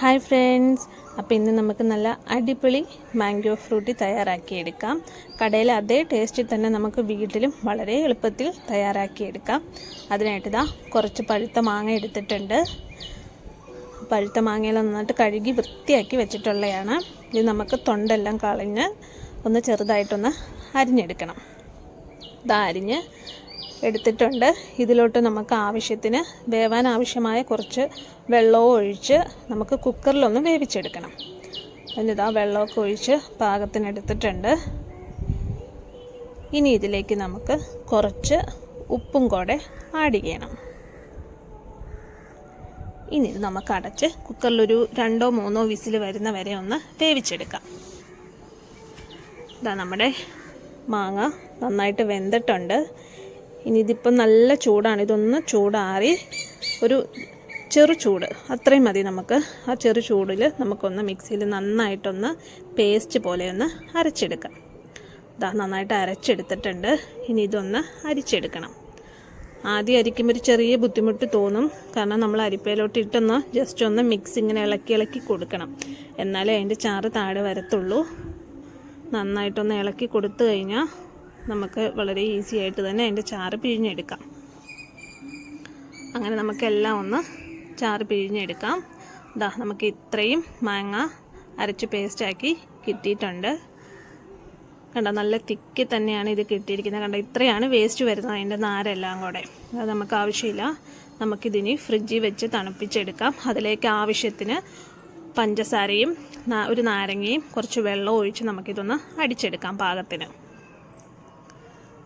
Hi friends. അപ്പോൾ ഇന്ന് നമുക്ക് നല്ല അടിപൊളി മാംഗോ ഫ്രൂട്ടി തയ്യാറാക്കിയെടുക്കാം. കടയിലെ അതേ ടേസ്റ്റിൽ തന്നെ നമുക്ക് വീട്ടിലും വളരെ എളുപ്പത്തിൽ തയ്യാറാക്കിയെടുക്കാം. അതിനായിട്ട് ഇതാ കുറച്ച് പഴുത്ത മാങ്ങ എടുത്തിട്ടുണ്ട്. പഴുത്ത മാങ്ങയിൽ നന്നായിട്ട് കഴുകി വൃത്തിയാക്കി വെച്ചിട്ടുള്ളതാണ് ഇത് നമുക്ക് തൊണ്ടെല്ലാം കളഞ്ഞ് ഒന്ന് ചെറുതായിട്ടൊന്ന് അരിഞ്ഞെടുക്കണം. ഇതാ അരിഞ്ഞ് എടുത്തിട്ടുണ്ട്. ഇതിലോട്ട് നമുക്ക് ആവശ്യത്തിന് വേവാൻ ആവശ്യമായ കുറച്ച് വെള്ളവും ഒഴിച്ച് നമുക്ക് കുക്കറിലൊന്ന് വേവിച്ചെടുക്കണം. എന്നിതാ വെള്ളമൊക്കെ ഒഴിച്ച് പാകത്തിനെടുത്തിട്ടുണ്ട് ഇനി ഇതിലേക്ക് നമുക്ക് കുറച്ച് ഉപ്പും കൂടെ ആഡ് ചെയ്യണം. ഇനി ഇത് നമുക്ക് അടച്ച് കുക്കറിലൊരു രണ്ടോ മൂന്നോ വിസിൽ വരുന്ന വരെ ഒന്ന് വേവിച്ചെടുക്കാം. ഇതാ നമ്മുടെ മാങ്ങ നന്നായിട്ട് വെന്തിട്ടുണ്ട്. ഇനി നല്ല ചൂടാണ്. ഇതൊന്ന് ചൂടാറി ഒരു ചെറു ചൂട്. അത്രയും മതി നമുക്ക്. ആ ചെറു ചൂടിൽ നമുക്കൊന്ന് മിക്സിയിൽ നന്നായിട്ടൊന്ന് പേസ്റ്റ് പോലെ ഒന്ന് അരച്ചെടുക്കാം. ഇതാ നന്നായിട്ട് അരച്ചെടുത്തിട്ടുണ്ട്. ഇനി ഇതൊന്ന് അരിച്ചെടുക്കണം. ആദ്യം അരിക്കുമ്പോൾ ഒരു ചെറിയ ബുദ്ധിമുട്ട് തോന്നും. കാരണം നമ്മൾ അരിപ്പയിലോട്ട് ഇട്ടൊന്ന് ജസ്റ്റ് ഒന്ന് മിക്സ് ഇങ്ങനെ ഇളക്കി ഇളക്കി കൊടുക്കണം. എന്നാലേ അതിന്റെ ചാറ് താഴെ വരത്തുള്ളൂ. നന്നായിട്ടൊന്ന് ഇളക്കി കൊടുത്തു കഴിഞ്ഞാൽ നമുക്ക് വളരെ ഈസി ആയിട്ട് തന്നെ അതിന്റെ ചാറ് പിഴിഞ്ഞെടുക്കാം. അങ്ങനെ നമുക്കെല്ലാം ഒന്ന് ചാറ് പിഴിഞ്ഞെടുക്കാം. ഇതാ നമുക്ക് ഇത്രയും മാങ്ങ അരച്ച് പേസ്റ്റാക്കി കിട്ടിയിട്ടുണ്ട്. കണ്ട നല്ല തിക്കി തന്നെയാണ് ഇത് കിട്ടിയിരിക്കുന്നത്. കണ്ട ഇത്രയാണ് വേസ്റ്റ് വരുന്നത് അതിന്റെ നാരെല്ലാം കൂടെ. അത് നമുക്ക് ആവശ്യമില്ല. നമുക്കിതിനി ഫ്രിഡ്ജിൽ വെച്ച് തണുപ്പിച്ചെടുക്കാം. അതിലേക്ക് ആവശ്യത്തിന് പഞ്ചസാരയും ഒരു നാരങ്ങയും കുറച്ച് വെള്ളവും ഒഴിച്ച് നമുക്കിതൊന്ന് അടിച്ചെടുക്കാം പാകത്തിന്.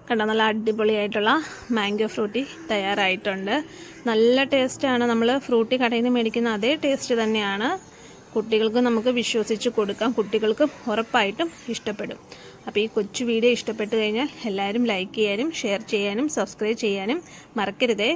കണ്ടോ നല്ല അടിപൊളിയായിട്ടുള്ള മാംഗോ ഫ്രൂട്ടി തയ്യാറായിട്ടുണ്ട്. നല്ല ടേസ്റ്റാണ് നമ്മൾ ഫ്രൂട്ടി കടയിൽ നിന്ന് മേടിക്കുന്ന അതേ ടേസ്റ്റ് തന്നെയാണ്. കുട്ടികൾക്ക് നമുക്ക് വിശ്വസിച്ച് കൊടുക്കാം. കുട്ടികൾക്ക് ഉറപ്പായിട്ടും ഇഷ്ടപ്പെടും. അപ്പോൾ ഈ കൊച്ചു വീഡിയോ ഇഷ്ടപ്പെട്ട് കഴിഞ്ഞാൽ എല്ലാവരും ലൈക്ക് ചെയ്യാനും ഷെയർ ചെയ്യാനും സബ്സ്ക്രൈബ് ചെയ്യാനും മറക്കരുതേ.